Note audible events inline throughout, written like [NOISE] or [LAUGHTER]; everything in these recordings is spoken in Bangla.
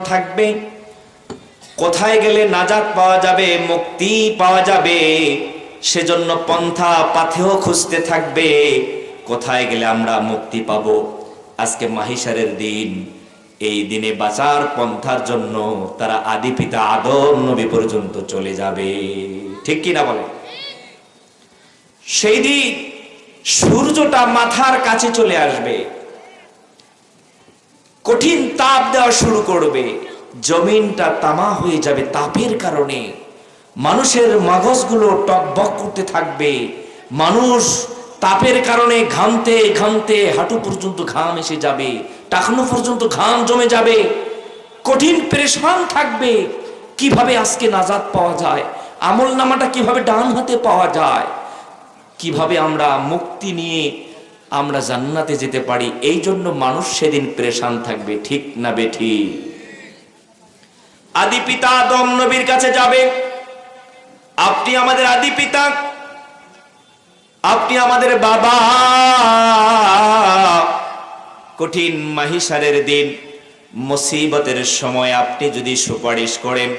থাকবে। কোথায় গেলে নাজাত পাওয়া যাবে, মুক্তি পাওয়া যাবে, সেজন্য পন্থা পাথেও খুঁজতে থাকবে। কোথায় গেলে আমরা মুক্তি পাব? আজকে মাহিসারের দিন। এই দিনে বাঁচার পন্থার জন্য তারা আদি পিতা আদম নবী পর্যন্ত চলে যাবে। ঠিক কি না বলে? সেই দিন সূর্যটা মাথার কাছে চলে আসবে। কঠিন তাপ দেওয়া শুরু করবে। জমিনটা তামা হয়ে যাবে তাপের কারণে। মানুষের মগজগুলো টকবক করতে থাকবে। মানুষ তাপের কারণে ঘামতে ঘামতে হাঁটু পর্যন্ত ঘাম এসে যাবে, টাকনো পর্যন্ত ঘাম জমে যাবে। কঠিন পরেশান থাকবে। কীভাবে আজকে নাজাদ পাওয়া যায়? আমল নামাটা কীভাবে ডান হাতে পাওয়া যায়? কীভাবে আমরা মুক্তি নিয়ে আমরা জান্নাতে যেতে পারি, এই জন্য মানুষ সেদিন প্রেশান থাকবে, ঠিক না বেঠি? আদি পিতা আদম নবীর কাছে যাবে। আপনি আমাদের আদি পিতা, আপনি আমাদের বাবা। কঠিন মাহিসারের দিন, মুসিবতের সময় আপনি যদি সুপারিশ করেন,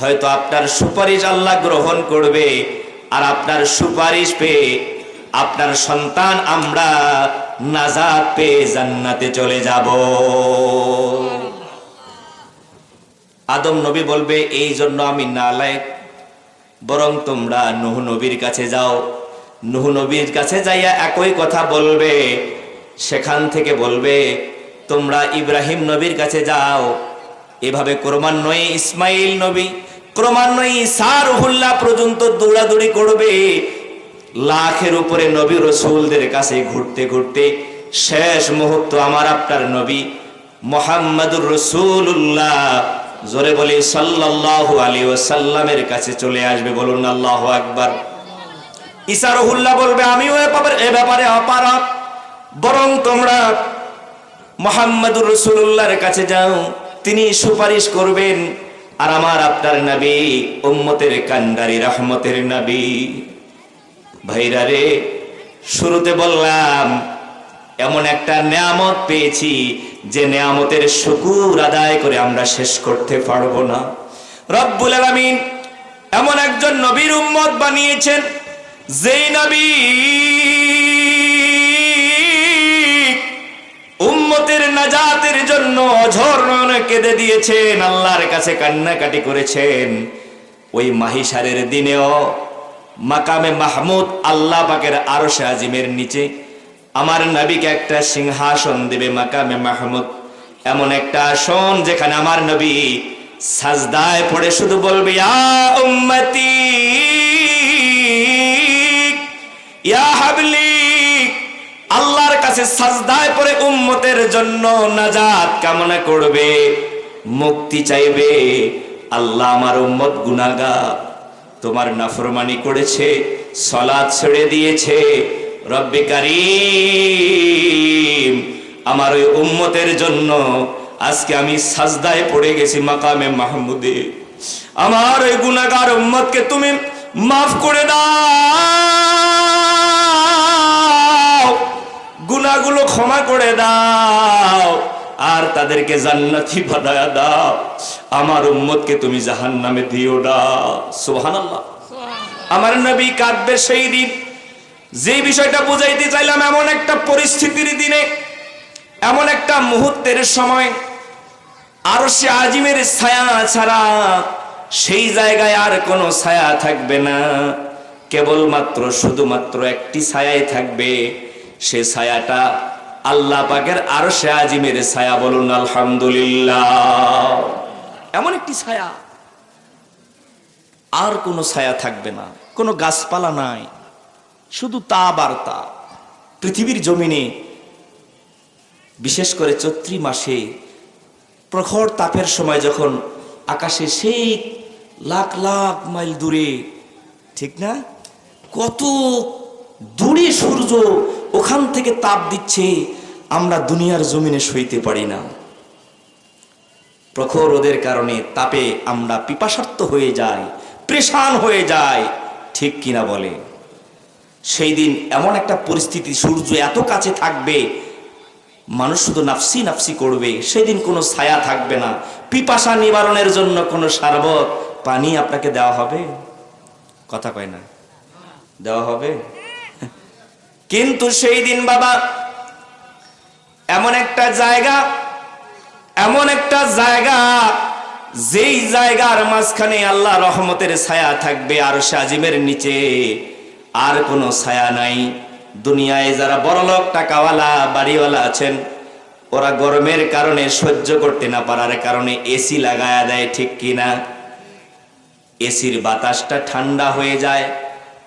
হয়তো আপনার সুপারিশ আল্লাহ গ্রহণ করবে, আর আপনার সুপারিশ পেয়ে আপনার সন্তান আমরা নাজাত পেয়ে জান্নাতে চলে যাব। আদম নবী বলবে, এই জন্য আমি না নালায়ক, বরং তোমরা নুহ নবীর কাছে যাও। নুহ নবীর কাছে যাইয়া একই কথা বলবে, সেখান থেকে বলবে, তোমরা ইব্রাহিম নবীর কাছে যাও। এভাবে ক্রমান্বয়ে ইসমাইল নবী, ক্রমান্বয়ে সারহুল্লাহ পর্যন্ত দৌড়াদৌড়ি করবে। লাখের উপরে নবী রসুলদের কাছে ঘুরতে ঘুরতে শেষ মুহূর্ত আমার আপনার নবী মোহাম্মদুর রসুল্লাহ জোরে বলি, সাল্লাল্লাহু আলী ওসাল্লামের কাছে চলে আসবে, বলুন আল্লাহ আকবার। ইসারহুল্লাহ বলবে, আমিও এ ব্যাপারে অপারা বরং তোমরা মোহাম্মদুর রসুল্লাহর কাছে যাও, তিনি সুপারিশ করবেন। আর আমার আপনার নবী, উম্মতের কান্ডারি, রহমতের নবী। ভাইরা রে, শুরুতে বললাম, এমন একটা নেয়ামত পেয়েছি যে নেয়ামতের শুকুর আদায় করে আমরা শেষ করতে পারব না। রব্বুল আলামিন এমন একজন নবীর উম্মত বানিয়েছেন, যেই নবী উম্মতের নাজাতের জন্য অঝর কেঁদে দিয়েছেন, আল্লাহর কাছে কান্নাকাটি করেছেন। ওই মাহিসারের দিনেও মাকামে মাহমুদ আল্লাহ পাকের আরও আজিমের নিচে। আমার নবীকে একটা সিংহাসন দেবে মাকামে মাহমুদ। এমন একটা আসন যেখানে আমার নবী সাজদায় পড়ে শুধু বলবে, ইয়া হাবলি, আল্লাহর কাছে সাজদায় পড়ে উম্মতের জন্য নাজাত কামনা করবে, মুক্তি চাইবে। আল্লাহ আমার উম্মত গুনাগার তোমার নাফরমানি করেছে সলাদ ছেড়ে দিয়েছে। রব্বে কারিম, আমার ওই উম্মতের জন্য আজকে আমি সাজদায় পড়ে গেছি মাকামে মাহমুদে। আমার ওই গুনাগার উম্মতকে তুমি মাফ করে দাও গুনাগুলো ক্ষমা করে দাও। আর তাদেরকে জান্নাতি বানায়া দাও। আমার উম্মতকে তুমি জাহান্নামে দিও না। সুবহানাল্লাহ। আমার নবী কাঁদবে সেই দিন। যে বিষয়টা বুঝাইতে চাইলাম এমন একটা পরিস্থিতির দিনে এমন একটা মুহূর্তের সময় আরও সে আজিমের ছায়া ছাড়া সেই জায়গায় আর কোনো ছায়া থাকবে না। কেবলমাত্র শুধুমাত্র একটি ছায়াই থাকবে। সে ছায়াটা আল্লাহ পাকের আরও সে আজিমের ছায়া বলুন, আলহামদুলিল্লাহ। এমন একটি ছায়া। আর কোনো ছায়া থাকবে না, কোনো গাছপালা নাই, শুধু তা বার্তা পৃথিবীর জমিনে, বিশেষ করে চৈত্রী মাসে, প্রখর তাপের সময় যখন আকাশে সেই লাখ লাখ মাইল দূরে, ঠিক না? কত দূরে সূর্য ওখান থেকে তাপ দিচ্ছে, আমরা দুনিয়ার জমিনে সইতে পারি না। প্রখর রোদের কারণে তাপে আমরা পিপাসার্থ হয়ে যাই, প্রেশান হয়ে যায় ঠিক কিনা বলে? সেই দিন এমন একটা পরিস্থিতি, সূর্য এত কাছে থাকবে, মানুষ শুধু নাফসি নাফসি করবে সেদিন কোনো ছায়া থাকবে না। পিপাসা নিবারণের জন্য কোনো সারবত পানি আপনাকে দেওয়া হবে? কথা কয় না। দেওয়া হবে? কিন্তু সেই দিন বাবা, এমন একটা জায়গা, এমন একটা জায়গা, যেই জায়গার মাঝখানে আল্লাহ রহমতের ছায়া থাকবে আর সাজিমের নিচে, আর কোনো ছায়া নাই। দুনিয়ায় যারা বড়লোক টাকাওয়ালা, বাড়িওয়ালা আছেন, ওরা গরমের কারণে সহ্য করতে না পারার কারণে এসি লাগায়া দেয়, ঠিক কিনা? এসির বাতাসটা ঠান্ডা হয়ে যায়।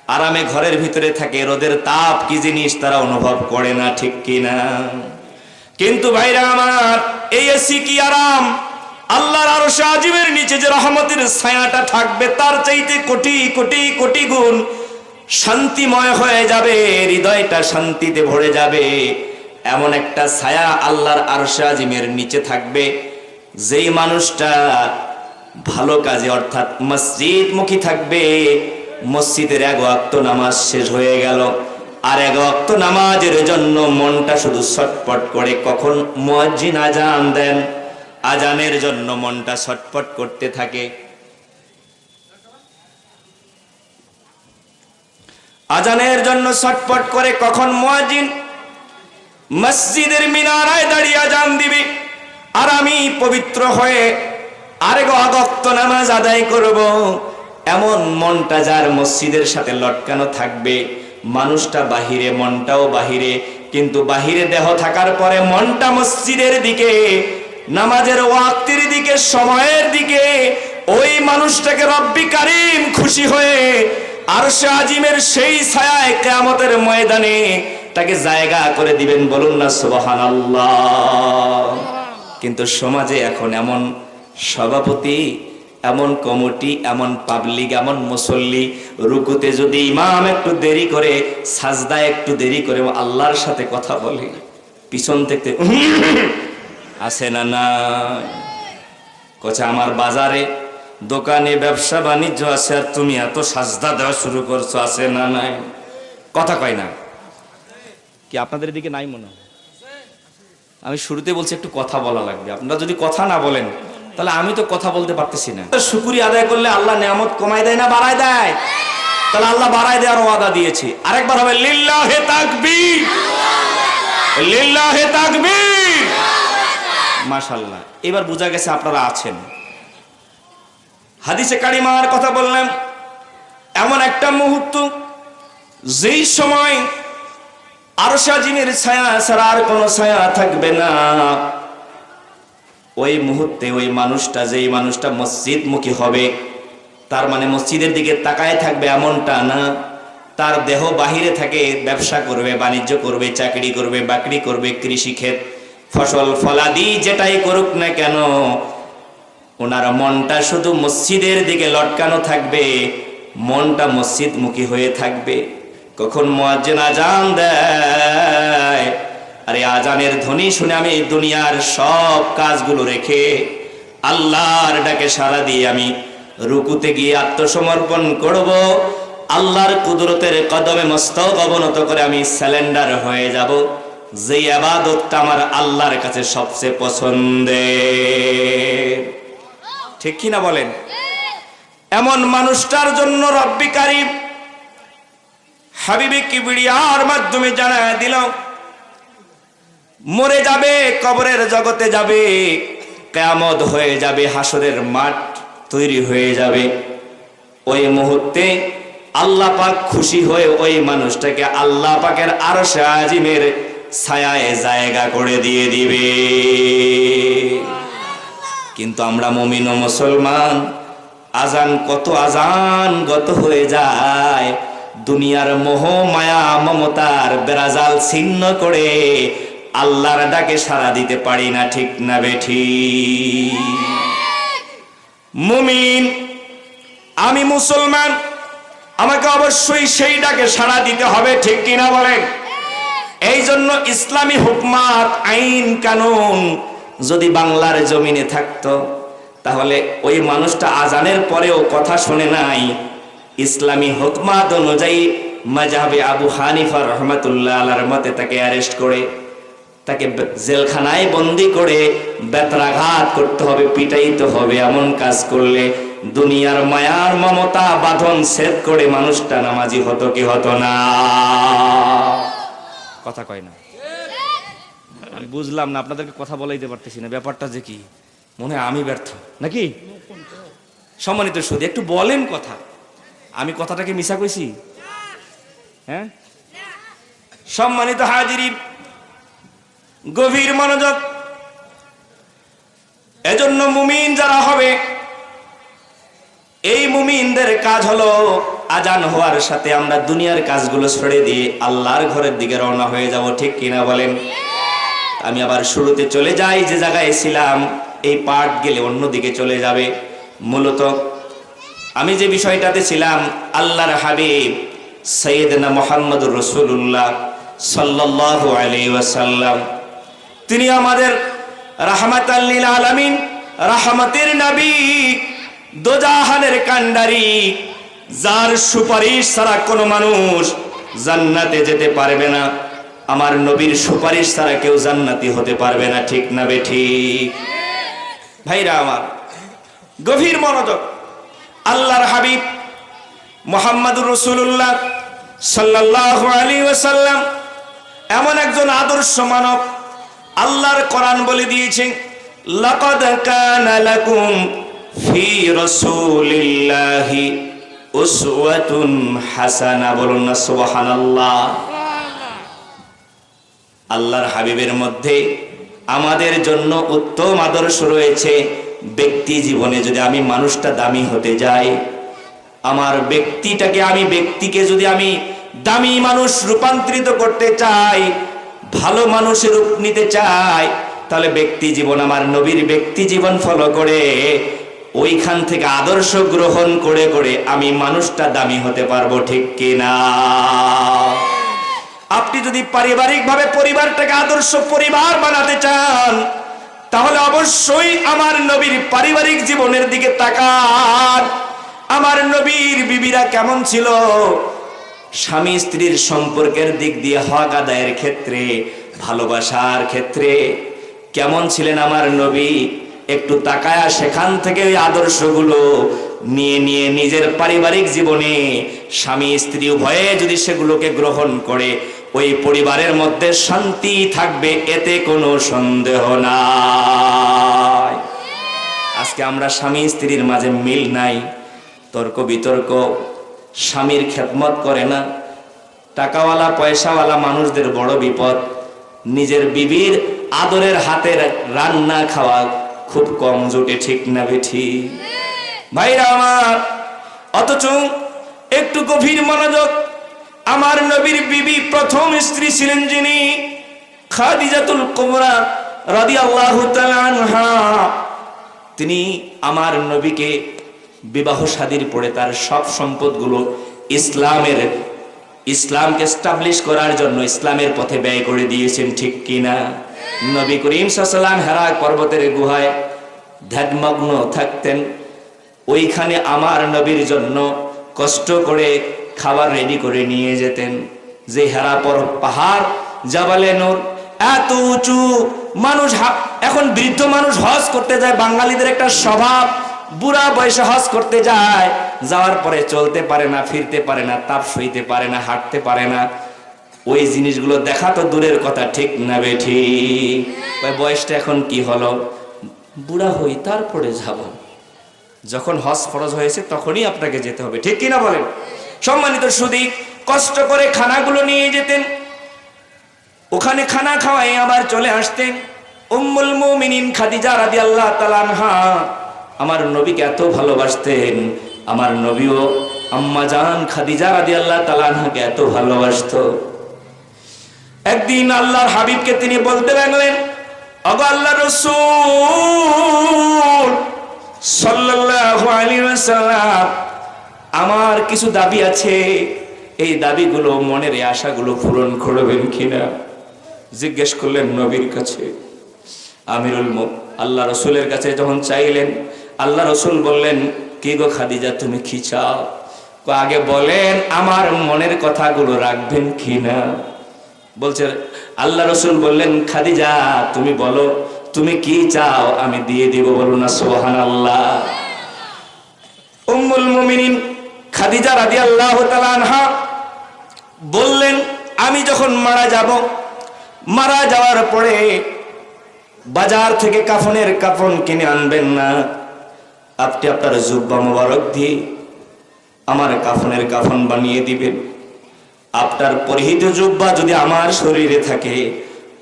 আরামে ঘরের ভিতরে থাকে, রোদের তাপ কি জিনিস তারা অনুভব করে না, ঠিক কিনা কিন্তু ভাইরা আমার, এই এসি কি আরাম? আল্লাহর আরও আজিমের নিচে যে রহমতের ছায়াটা থাকবে, তার চাইতে কোটি কোটি কোটি গুণ শান্তিময় হয়ে যাবে, হৃদয়টা শান্তিতে ভরে যাবে। এমন একটা ছায়া আল্লাহর আরশে আজিমের নিচে থাকবে, যেই মানুষটা ভালো কাজে, অর্থাৎ মসজিদ মুখী থাকবে মসজিদের এক অক্ত নামাজ শেষ হয়ে গেল। আর এক ওয়াক্ত নামাজের জন্য মনটা শুধু ছটপট করে কখন মুয়াজ্জিন আজান দেন আজানের জন্য মনটা ছটপট করতে থাকে। আজানের জন্য ছটপট করে কখন মুয়াজ্জিন মসজিদের মিনারায় দাঁড়িয়ে আজান দিবে, আর আমি পবিত্র হয়ে আরেক অগক্ত নামাজ আদায় করব। এমন মনটা যার মসজিদের সাথে লটকানো থাকবে, মানুষটা বাহিরে, মনটাও বাহিরে, কিন্তু বাহিরে দেহ থাকার পরে মনটা মসজিদের দিকে, নামাজের ওয়াক্তির দিকে, সময়ের দিকে, ওই মানুষটাকে রব্বি কারিম খুশি হয়ে আর আজিমের সেই ছায়ায় কেয়ামতের ময়দানে তাকে জায়গা করে দিবেন বলুন না সুবাহান কিন্তু সমাজে এখন এমন সভাপতি এমন কমিটি, এমন পাবলিক এমন মুসল্লি, রুকুতে যদি ইমাম একটু দেরি করে সাজদা একটু দেরি করে আল্লাহর সাথে কথা বলে, পিছন থেকে [LAUGHS] আসে না না কচা আমার বাজারে দোকানে ব্যবসা বাণিজ্য আছে, আর তুমি এত সাজদা দেওয়া শুরু করছ, আছে না নাই? কথা কয় না। কি আপনাদের দিকে নাই মনে আমি শুরুতে বলছি একটু কথা বলা লাগবে। আপনারা যদি কথা না বলেন তাহলে আমি তো কথা বলতে পারতেছি না। শুকুরি আদায় করলে আল্লাহ নিয়ামত কমায় দেয় না বাড়ায় দেয়? তাহলে আল্লাহ বাড়ায় দেওয়ার ওয়াদা দিয়েছে। আরেকবার হবে, লিল্লাহে তাকবীর। লিল্লাহে তাকবীর। এবার বোঝা গেছে আপনারা আছেন। হাদিসে কারিমার কথা বললেন এমন একটা মুহূর্ত, যেই সময় আরও সাজিনের ছায়া ছাড়া আর কোনো ছায়া থাকবে না। ওই মুহূর্তে ওই মানুষটা, যেই মানুষটা মসজিদ মুখী হবে, তার মানে মসজিদের দিকে তাকায় থাকবে এমনটা না। তার দেহ বাহিরে থাকে ব্যবসা করবে, বাণিজ্য করবে, চাকরি করবে, বাকরি করবে কৃষি ক্ষেত ফসল ফলাদি যেটাই করুক না কেন, ওনার মনটা শুধু মসজিদের দিকে লটকানো থাকবে, মনটা মসজিদ মুখী হয়ে থাকবে। কখন মুয়াজ্জিন আজান দেয় আরে আজানের ধ্বনি শুনে আমি দুনিয়ার সব কাজগুলো রেখে আল্লাহর ডাকে সাড়া দিয়ে আমি রুকুতে গিয়ে আত্মসমর্পণ করব। আল্লাহর কুদরতের কদমে মস্তক অবনত করে আমি স্যালেন্ডার হয়ে যাব। যে আবাদতটা আমার আল্লাহর কাছে সবচেয়ে পছন্দের। ঠিক কিনা বলেন? এমন মানুষটার জন্য রব্বি কারিম হাবিবি কিবিড়িয়ার মাধ্যমে জানায় দিল মরে যাবে, কবরের জগতে যাবে, কেয়ামত হয়ে যাবে, হাসরের মাঠ তৈরি হয়ে যাবে। ওই মুহূর্তে আল্লাহ পাক খুশি হয়ে ওই মানুষটাকে আল্লাহ পাকের আরও আজিমের ছায়ায় জায়গা করে দিয়ে দিবে। কিন্তু আমরা মমিন মুসলমান, আজান কত আজান গত হয়ে যায়, দুনিয়ার মোহ, মায়া, মমতার বেরাজাল ছিন্ন করে আল্লাহর ডাকে সাড়া দিতে পারি না, ঠিক না বেঠি? মুমিন, আমি মুসলমান, আমাকে অবশ্যই সেই ডাকে সাড়া দিতে হবে, ঠিক কিনা বলেন? এই জন্য ইসলামী হুকমাত, আইন কানুন যদি বাংলার জমিনে থাকতো, তাহলে ওই মানুষটা আজানের পরেও কথা শুনে নাই। ইসলামী হুকমাত অনুযায়ী মাজাবে আবু হানিফা রহমতুল্লাহ আলার মতে তাকে অ্যারেস্ট করে। তাকে জেলখানায় বন্দি করে বেতরাঘাত করতে হবে, পিটাইতে হবে, এমন কাজ করলে দুনিয়ার মায়ার মমতা, বাঁধন ছেদ করে মানুষটা নামাজি হতো কি হতো না। কথা কয় না। আমি বুঝলাম না, আপনাদেরকে কথা বলাইতে পারতেছি না, ব্যাপারটা যে কি? মনে আমি ব্যর্থ, নাকি? সম্মানিত সুদী, একটু বলেন কথা। আমি কথাটাকে মিশা কইছি? হ্যাঁ? সম্মানিত হাজিরি গভীর মনোযোগ। এজন্য মুমিন যারা হবে, এই মুমিনদের কাজ হলো আজান হওয়ার সাথে আমরা দুনিয়ার কাজগুলো ছেড়ে দিয়ে আল্লাহর ঘরের দিকে রওনা হয়ে যাব, ঠিক কিনা বলেন? আমি আবার শুরুতে চলে যাই, যে জায়গায় ছিলাম, এই পাঠ গেলে অন্যদিকে চলে যাবে। মূলত আমি যে বিষয়টাতে ছিলাম, আল্লাহর হাবিব সৈয়দনা মোহাম্মদ রসুল্লাহ সাল্লাল্লাহু আলাইহি ওয়াসাল্লাম। তিনি আমাদের রাহমাত আল্লিল আলামিন, রাহমাতের নবী, দোজাহানের কান্ডারি যার সুপারিশ ছাড়া কোনো মানুষ জান্নাতে যেতে পারবে না। আমার নবীর সুপারিশ ছাড়া কেউ জান্নাতি হতে পারবে না, ঠিক না বে ঠিক ভাইরা আমার, গভীর মনোযোগ। আল্লাহর হাবিব মোহাম্মদুর রসুল্লাহ সাল্লাহ আলী ওসাল্লাম এমন একজন আদর্শ মানব আল্লাহর কোরআন বলে দিয়েছে, লাকাদ কানা লাকুম ফি রাসূলিল্লাহি উসওয়াতুন হাসানা। বলুন না, সুবহানাল্লাহ। আল্লাহর হাবিবের মধ্যে আমাদের জন্য উত্তম আদর্শ রয়েছে, ব্যক্তি জীবনে যদি আমি মানুষটা দামি হতে যাই, আমার ব্যক্তিটাকে আমি, ব্যক্তিকে যদি আমি দামি মানুষ রূপান্তরিত করতে চাই ভালো মানুষের রূপ নিতে চাই তাহলে ব্যক্তি জীবন আমার নবীর ব্যক্তি জীবন ফলো করে, ওইখান থেকে আদর্শ গ্রহণ করে করে আমি মানুষটা দামি হতে পারব, ঠিক কিনা আপনি যদি পারিবারিকভাবে পরিবারটাকে আদর্শ পরিবার বানাতে চান, তাহলে অবশ্যই আমার নবীর পারিবারিক জীবনের দিকে তাকান। আমার নবীর বিবিরা কেমন ছিল? স্বামী স্ত্রীর সম্পর্কের দিক দিয়ে হক আদায়ের ক্ষেত্রে, ভালোবাসার ক্ষেত্রে। কেমন ছিলেন আমার নবী? একটু তাকায়া সেখান থেকে ওই আদর্শগুলো নিয়ে নিয়ে নিজের পারিবারিক জীবনে স্বামী স্ত্রী উভয়ে যদি সেগুলোকে গ্রহণ করে, ওই পরিবারের মধ্যে শান্তি থাকবে, এতে কোনো সন্দেহ নাই। আজকে আমরা স্বামী স্ত্রীর মাঝে মিল নাই, তর্ক বিতর্ক স্বামীর খেদমত করে না। টাকাওয়ালা, পয়সাওয়ালা মানুষদের বড় বিপদ। নিজের বিবির আদরের হাতের রান্না খাওয়া খুব কম জোটে, ঠিক না বেঠি? ভাইরা আমার, অথচ একটু গভীর মনোযোগ। আমার নবীর বিবি প্রথম স্ত্রী ছিলেন যিনি খাদিজাতুল রাদিয়াল্লাহু তাআলা আনহা। তিনি আমার নবীকে বিবাহ শাদীর পরে তার সব সম্পদগুলো ইসলামের, ইসলামকে স্টাবলিশ করার জন্য ইসলামের পথে ব্যয় করে দিয়েছেন, ঠিক কিনা? নবী করিম সাল্লাম হেরা পর্বতের গুহায় ধ্যানমগ্ন থাকতেন। ওইখানে আমার নবীর জন্য কষ্ট করে খাবার রেডি করে নিয়ে যেতেন। যে হেরা পর পাহাড়, জাবালে নূর, এত উঁচু মানুষ এখন বৃদ্ধ মানুষ হজ করতে যায়, বাঙালিদের একটা স্বভাব। বুড়া বয়সে হজ করতে যায়, যাওয়ার পরে চলতে পারে না, ফিরতে পারে না, তাপ সইতে পারে না, হাঁটতে পারে না। ওই জিনিসগুলো দেখা তো দূরের কথা, ঠিক না বে ঠিক? ওই বয়সটা এখন কি হলো? বুড়া হই তারপরে যাব। যখন হজ ফরজ হয়েছে তখনই আপনাকে যেতে হবে, ঠিক কিনা বলেন? সম্মানিত সুদী কষ্ট করে খানাগুলো নিয়ে যেতেন। ওখানে খানা খাওয়াই আবার চলে আসতেন। উম্মুল মুমিনিন খাদিজা রাদিয়াল্লাহু তাআলা আনহা আমার নবীকে এত ভালোবাসতেন। আমার নবীও আম্মা জান খাদিজা রাদিয়াল্লাহু তাআলা আনহাকে এত ভালোবাসত। একদিন আল্লাহর হাবিবকে তিনি বলতে লাগলেন, অগো আল্লাহ রসুল আমার কিছু দাবি আছে। এই দাবিগুলো মনের এই আশাগুলো পূরণ করবেন কিনা? জিজ্ঞেস করলেন নবীর কাছে। আমিরুল আল্লাহ রসুলের কাছে যখন চাইলেন আল্লাহ রসুল বললেন, কি গো খাদিজা, তুমি কি চাও? আগে বলেন, আমার মনের কথাগুলো রাখবেন কি না? বলছে, আল্লাহ রসুল বললেন, খাদিজা, তুমি বলো, তুমি কি চাও? আমি দিয়ে দিব বলো না সোহান আল্লাহ খাদিজা রাদিয়াল্লাহু তাআলা আনহা বললেন, আমি যখন মারা যাব, মারা যাওয়ার পরে বাজার থেকে কাফনের কাফন কিনে আনবেন না। আপনি আপনার জুব্বা মোবারক দিয়ে আমার কাফনের কাফন বানিয়ে দিবেন। আপনার পরিহিত জুব্বা যদি আমার শরীরে থাকে,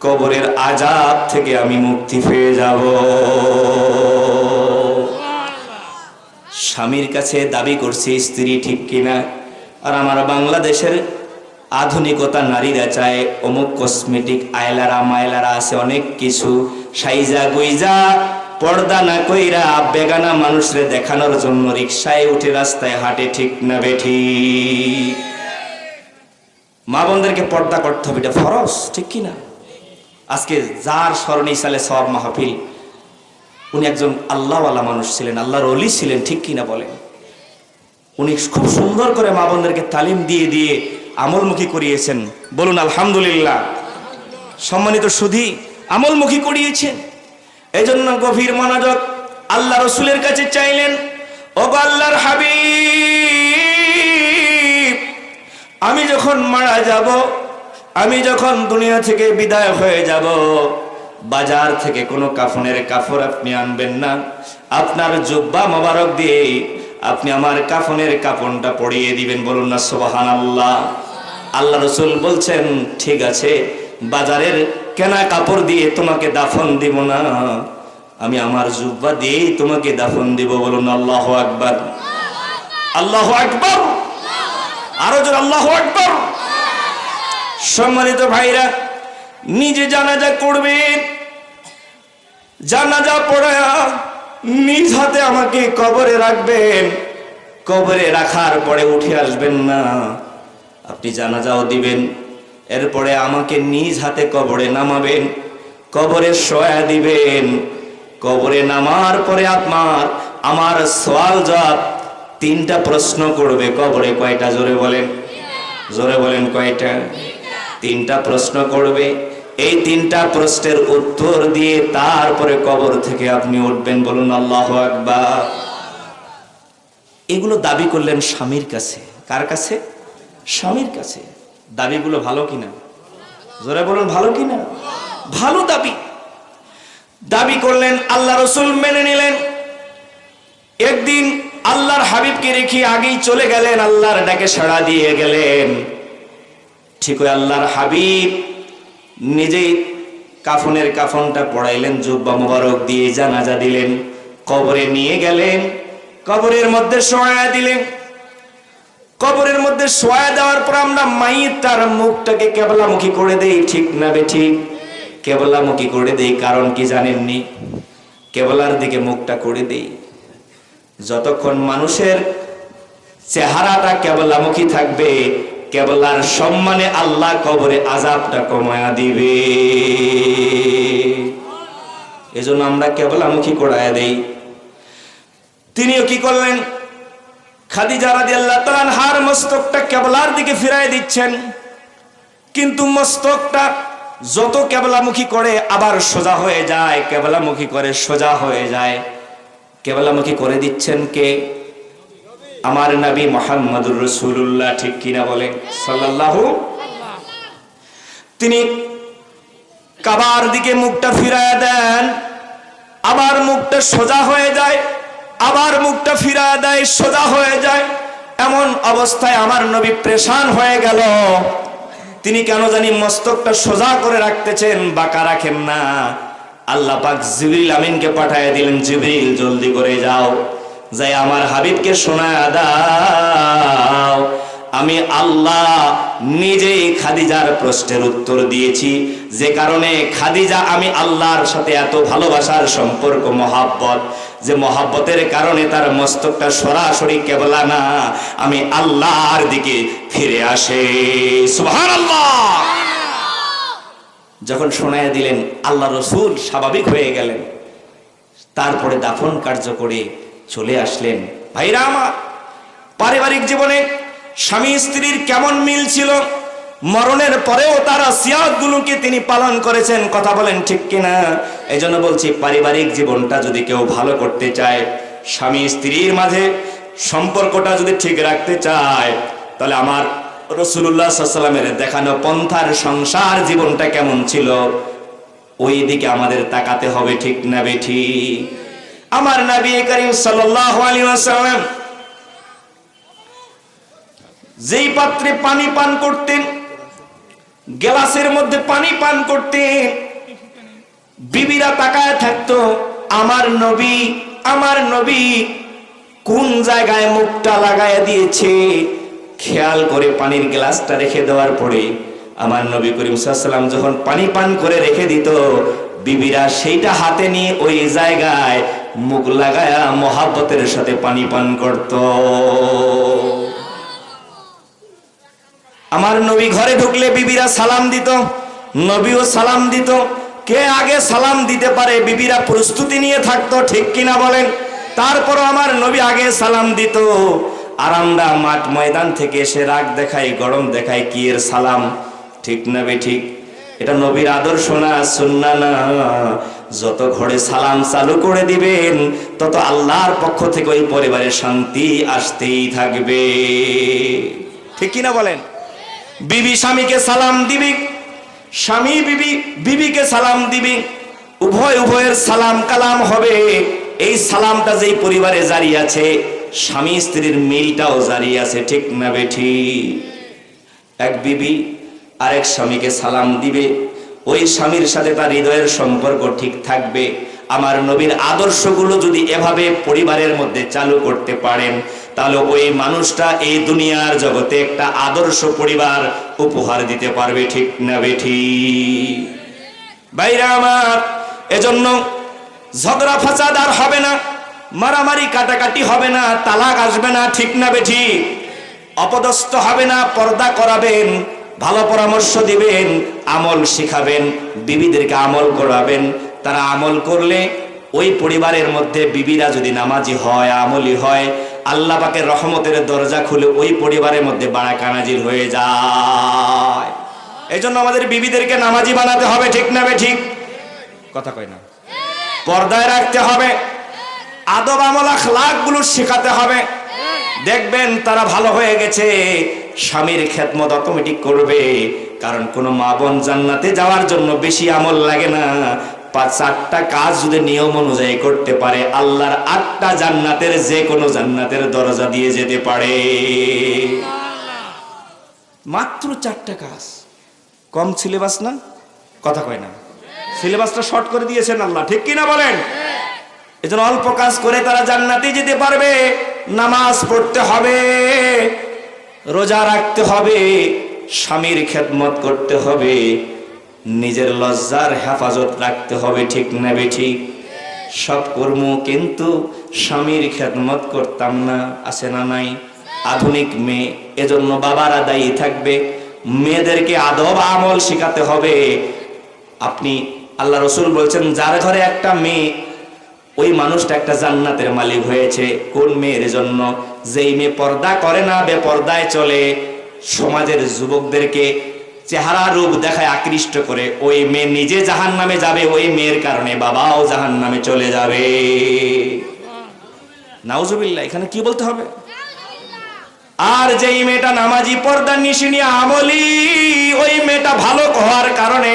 কবরের আজাব থেকে আমি মুক্তি পেয়ে যাব। স্বামীর কাছে দাবি করছে, স্ত্রী ঠিক কিনা? আর আমার বাংলাদেশের আধুনিকতা নারীরা চায়, অমুক কসমেটিক আয়লারা, মায়লারা আছে, অনেক কিছু সাইজা গুইজা পর্দা না কইরা বেগানা মানুষরে দেখানোর জন্য রিক্সায় উঠে রাস্তায় হাঁটে ঠিক না বেঠি। মা বোনদেরকে পর্দা করতে হবে, এটা ফরজ, ঠিক কিনা আজকে যার স্মরণে সালে সব মাহফিল, উনি একজন আল্লাহওয়ালা মানুষ ছিলেন, আল্লাহর অলি ছিলেন, ঠিক কিনা বলেন? উনি খুব সুন্দর করে মা বোনদেরকে তালিম দিয়ে দিয়ে আমলমুখী করিয়েছেন। বলুন আলহামদুলিল্লাহ। সম্মানিত সুধী, আমলমুখী করিয়েছেন। এই জন্য গভীর মনোযোগ আল্লাহ রসুলের কাছে চাইলেন ও আল্লাহর হাবিব, আমি যখন মারা যাব, আমি যখন দুনিয়া থেকে বিদায় হয়ে যাব, বাজার থেকে কোনো কাফনের কাফর আপনি আনবেন না। আপনার জুব্বা মোবারক দিয়ে আপনি আমার কাফনের কাফনটা পড়িয়ে দিবেন। বলুন না সোবাহান আল্লাহ আল্লাহ রসুল বলছেন, ঠিক আছে, বাজারের কেনা কাপড় দিয়ে তোমাকে দাফন দিব না। আমি আমার জুব্বা দিয়েই তোমাকে দাফন দিব, বলুন আল্লাহ আকবার। আল্লাহ আকবার। আরও জোর আল্লাহ আকবার। সম্মানিত ভাইরা, নিজে জানাজা করবেন জানাজা পড়া নিজ হাতে আমাকে কবরে রাখবেন। কবরে রাখার পরে উঠে আসবেন না। আপনি জানাজাও দিবেন। এরপরে আমাকে নিজ হাতে কবরে নামাবেন, কবরে সয়া দিবেন। কবরে নামার পরে আপনার, আমার সওয়াল জবাব, তিনটা প্রশ্ন করবে। কবরে কয়টা? জোরে বলেন। জোরে বলেন কয়টা? তিনটা প্রশ্ন করবে। এই তিনটা প্রশ্নের উত্তর দিয়ে তারপরে কবর থেকে আপনি উঠবেন। বলুন, আল্লাহ আকবার। এগুলো দাবি করলেন স্বামীর কাছে। কার কাছে? স্বামীর কাছে। দাবিগুলো ভালো কিনা? জোরে বলুন, ভালো কিনা? ভালো দাবি। দাবি করলেন, আল্লাহ রসুল মেনে নিলেন। একদিন আল্লাহর হাবিবকে রেখে আগেই চলে গেলেন, আল্লাহর ডাকে সাড়া দিয়ে গেলেন। ঠিক ওই আল্লাহর হাবিব নিজেই কাফনের কাফনটা পড়াইলেন, জুব্বা মোবারক দিয়ে জানাজা দিলেন, কবরে নিয়ে গেলেন, কবরের মধ্যে সহায়া দিলেন। কবরের মধ্যে সহায়া দেওয়ার পর আমরা মাইয়ের তার মুখটাকে কেবলামুখী করে দেই, ঠিক না বে ঠিক? কেবলামুখী করে দেই, কারণ কি জানেননি? কেবলার দিকে মুখটা করে দেই। যতক্ষণ মানুষের চেহারাটা কেবলামুখী থাকবে, কেবলার সম্মানে আল্লাহ কবরে আজাবটা কমায়া দিবে। এজন্য আমরা কেবলামুখী করায় দেই। তিনিও কি করলেন? খাদিজা রাদিয়াল্লাহু তাআলা হার মস্তকটা কেবলার দিকে ফিরাই দিচ্ছেন। কিন্তু মস্তকটা যত কেবলামুখী করে আবার সোজা হয়ে যায়, কেবলামুখী করে সোজা হয়ে যায়। কেবলামুখী করে দিচ্ছেন কে? আমার নবী মোহাম্মদুর রসুল্লাহ ঠিক কিনা বলেন সাল্লাল্লাহু তিনি কাবার দিকে মুখটা ফিরায় দেন, আবার মুখটা সোজা হয়ে আবার মুখটা ফিরায় দেয়, সোজা হয়ে যায়। এমন অবস্থায় আমার নবী প্রেশান হয়ে গেল। তিনি কেন জানি মস্তকটা সোজা করে রাখতেছেন, বাঁকা রাখেন না। আল্লাহ পাক জিবরিল আমিনকে পাঠায় দিলেন, জিবরিল, জলদি করে যাও। যাই আমার হাবিবকে শোনা দাও। আমি আল্লাহ নিজেই খাদিজার প্রশ্নের উত্তর দিয়েছি। যে কারণে খাদিজা, আমি আল্লাহর সাথে এত ভালোবাসার সম্পর্ক, মহাব্বত যে মহাব্বতের কারণে তার মস্তকটা সরাসরি কেবলা না, আমি আল্লাহর দিকে ফিরে আসে। যখন শোনায় দিলেন, আল্লাহ রসুল স্বাভাবিক হয়ে গেলেন। তারপরে দাফন কার্য করে চলে আসলেন। ভাইরা আমার, পারিবারিক জীবনে স্বামী স্ত্রীর কেমন মিল ছিল? মরণের পরেও তার সিয়াদগুলোকে তিনি পালন করেছেন, কথা বলেন ঠিক কিনা? এই জন্য বলছি, পারিবারিক জীবনটা যদি কেউ ভালো করতে চায়, স্বামী স্ত্রীর মাঝে সম্পর্কটা যদি ঠিক রাখতে চায়, তাহলে আমার রসুল্লাহ সাল্লামের দেখানো পন্থার সংসার জীবনটা কেমন ছিল? ওই দিকে আমাদের তাকাতে হবে ঠিক না বেঠি? আমার নবী করিম ওয়াসাল্লাম যেই পাত্রে পানি পান করতেন গ্লাসের মধ্যে পানি পান করতেন বিবিরা তাকায় থাকতো, আমার নবী আমার নবী কোন জায়গায় মুখটা লাগায় দিয়েছে? খেয়াল করে পানির গ্লাসটা রেখে দেওয়ার পরে আমার নবী করিম সাল্লাম যখন পানি পান করে রেখে দিত, বিবিরা সেইটা হাতে নিয়ে ওই জায়গায় মুখ লাগায়া মহাব্বতের সাথে পানি পান করত। আমার নবী ঘরে ঢুকলে বিবিরা সালাম দিত, নবীও সালাম দিত। কে আগে সালাম দিতে পারে বিবিরা প্রস্তুতি নিয়ে থাকতো, ঠিক কিনা বলেন? তারপরও আমার নবী আগে সালাম দিত। আর আমরা মাঠ ময়দান থেকে এসে রাগ দেখাই, গরম দেখাই, কি এর সালাম? ঠিক না বে ঠিক? এটা নবীর আদর্শ না, সুন্না না। যত ঘরে সালাম চালু করে দিবেন, তত আল্লাহর পক্ষ থেকে ওই পরিবারে শান্তি আসতেই থাকবে। ঠিক কিনা বলেন? বিবি স্বামীকে সালাম দিবি। স্বামী বিবি, বিবিকে সালাম দিবি। উভয়, উভয়ের সালাম কালাম হবে। এই সালামটা যেই পরিবারে জারি আছে, স্বামী স্ত্রীর মিলটাও জারি আছে, ঠিক না বেঠি? এক বিবি আরেক স্বামীকে সালাম দিবে। ওই স্বামীর সাথে তার হৃদয়ের সম্পর্ক ঠিক থাকবে। আমার নবীর আদর্শগুলো যদি এভাবে পরিবারের মধ্যে চালু করতে পারেন, তাহলে ওই মানুষটা এই দুনিয়ার জগতে একটা আদর্শ পরিবার উপহার দিতে পারবে, ঠিক না বেঠি বাইরা আমার, এজন্য ঝগড়া ফাসাদ আর হবে না, মারামারি কাটাকাটি হবে না, তালাক আসবে না, ঠিক না বেঠি অপদস্থ হবে না, পর্দা করাবেন, ভালো পরামর্শ দিবেন, আমল শিখাবেন, বিবিদেরকে আমল করাবেন তারা আমল করলে ওই পরিবারের মধ্যে বিবিরা যদি নামাজি হয়, আমলি হয়, আল্লাহ পাকের রহমতের দরজা খুলে ওই পরিবারের মধ্যে বাড়াকা নাজির হয়ে যায়। এই জন্য আমাদের বিবিদেরকে নামাজি বানাতে হবে, ঠিক না বে ঠিক? কথা কয় না। পর্দায় রাখতে হবে। আদব আমল আখলাকগুলো শেখাতে হবে। দেখবেন তারা ভালো হয়ে গেছে, স্বামীর খেদমত অটোমেটিক করবে, কারণ কোন মা বোন জান্নাতে যাওয়ার জন্য বেশি আমল লাগে না। চারটা কাজ যদি নিয়ম অনুযায়ী করতে পারে, আল্লাহর আটটা জান্নাতের যে কোনো জান্নাতের দরজা দিয়ে যেতে পারে। মাত্র চারটা কাজ। কম সিলেবাস না? কথা কয় না। সিলেবাসটা শর্ট করে দিয়েছেন আল্লাহ, ঠিক কিনা বলেন? এজন্য অল্প কাজ করে তারা জান্নাতে যেতে পারবে। নামাজ পড়তে হবে, রোজা রাখতে হবে, স্বামীর খেদমত করতে হবে নিজের লজ্জার হেফাজত রাখতে হবে, ঠিক নেবে ঠিক সব কর্ম কিন্তু স্বামীর খেদমত করতাম না, আছে না নাই? আধুনিক মেয়ে, এজন্য বাবারা দায়ী থাকবে। মেয়েদেরকে আদব আমল শেখাতে হবে। আপনি, আল্লাহ রসুল বলছেন, যার ঘরে একটা মেয়ে, ওই মানুষটা একটা জান্নাতের মালিক হয়েছে। কোন মেয়ের জন্য? যেই মেয়ে পর্দা করে না, বেপর্দায় চলে। সমাজের যুবকদেরকে চেহারা রূপ দেখায় আকৃষ্ট করে, ওই মেয়ে নিজে জাহান নামে যাবে, ওই মেয়ের কারণে বাবাও জাহান নামে চলে যাবে। নাউজুবিল্লাহ, এখানে কি বলতে হবে? আর যেই মেয়েটা নামাজি পর্দা নিশিনি আমলি, ওই মেয়েটা ভালো হওয়ার কারণে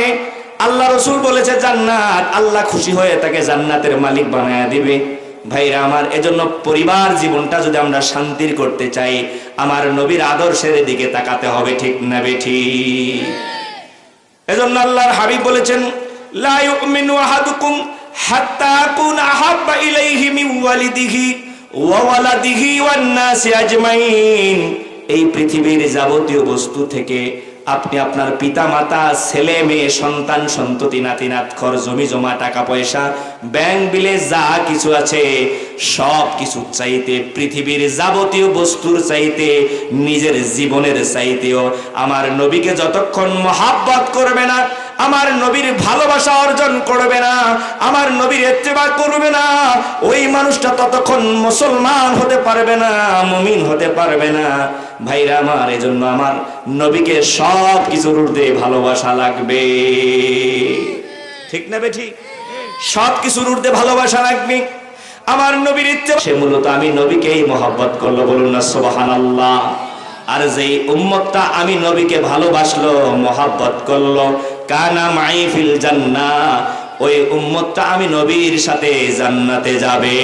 আল্লাহ রসুল বলেছে, জান্নাত, আল্লাহ খুশি হয়ে তাকে জান্নাতের মালিক বানায় দিবে। ভাইরা আমার, এজন্য পরিবার জীবনটা যদি আমরা শান্তির করতে চাই আমার নবীর আদর্শের দিকে তাকাতে হবে, ঠিক না বেঠি? এজন্য আল্লাহর হাবিব বলেছেন, লা ইউমিনু আহাদুকুম হাত্তা আকুন আহাব্বা ইলাইহি মিন ওয়ালিদিহি ওয়া ওয়ালাদিহি ওয়ান আজমাইন। এই পৃথিবীর যাবতীয় বস্তু থেকে আপনি আপনার পিতা মাতা ছেলে, মেয়ে, সন্তান, সন্ততি, নাতি, নাতখর জমি জমা টাকা পয়সা ব্যাংক বিলে যা কিছু আছে সব কিছু চাইতে, পৃথিবীর যাবতীয় বস্তুর চাইতে, নিজের জীবনের চাইতেও। আমার নবীকে যতক্ষণ মহাব্বত করবে না, আমার নবীর ভালোবাসা অর্জন করবে না, আমার নবীর এত্তেবা করবে না, ওই মানুষটা ততক্ষণ মুসলমান হতে পারবে না, মুমিন হতে পারবে না। ভাইরা আমার, এজন্য আমার নবীকে সব কিছুর ঊর্ধ্বে ভালোবাসা লাগবে। ঠিক না বে ঠিক? সব কিছুর ঊর্ধ্বে ভালোবাসা লাগবে। আমার নবীর ইচ্ছে সে মূলত আমি নবীকেই মহব্বত করল, বলুন না সোবাহান আল্লাহ আর যেই উম্মতটা আমি নবীকে ভালোবাসলো, মহাব্বত করল, কানা মাই ফিল জান্না, ওই উম্মতটা আমি নবীর সাথে জান্নাতে যাবে।